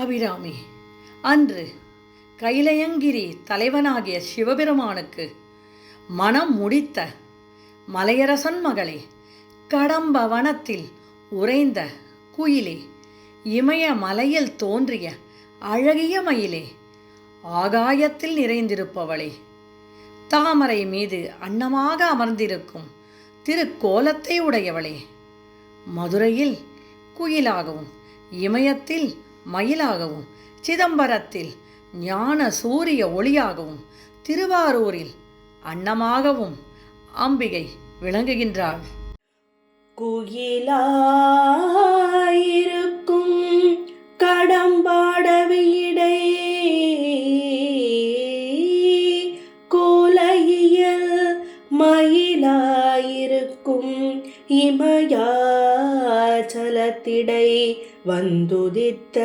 அபிராமி அன்று கைலயங்கிரி தலைவனாகிய சிவபெருமானுக்கு மனம் முடித்த மலையரசன் மகளே கடம்ப வனத்தில் உறைந்த குயிலே இமய மலையில் தோன்றிய அழகிய மயிலே ஆகாயத்தில் நிறைந்திருப்பவளே. தாமரை மீது அன்னமாக அமர்ந்திருக்கும் திருக்கோலத்தை உடையவளே. மதுரையில் குயிலாகவும் இமயத்தில் மயிலாகவும் சிதம்பரத்தில் ஞான சூரிய ஒளியாகவும் திருவாரூரில் அன்னமாகவும் அம்பிகை விளங்குகின்றாள். குயிலாயிருக்கும் கடம்பாடவியிடை கோலையியல் மயிலா இமயாச்சலத்திடை வந்துதித்த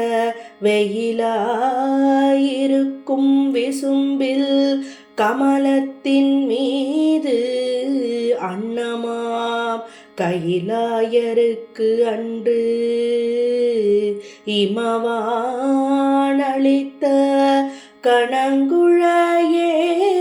வெயிலாயிருக்கும் விசும்பில் கமலத்தின் மீது அன்னமாம் கைலாயருக்கு அன்று. இமவானளித்த கணங்குழையே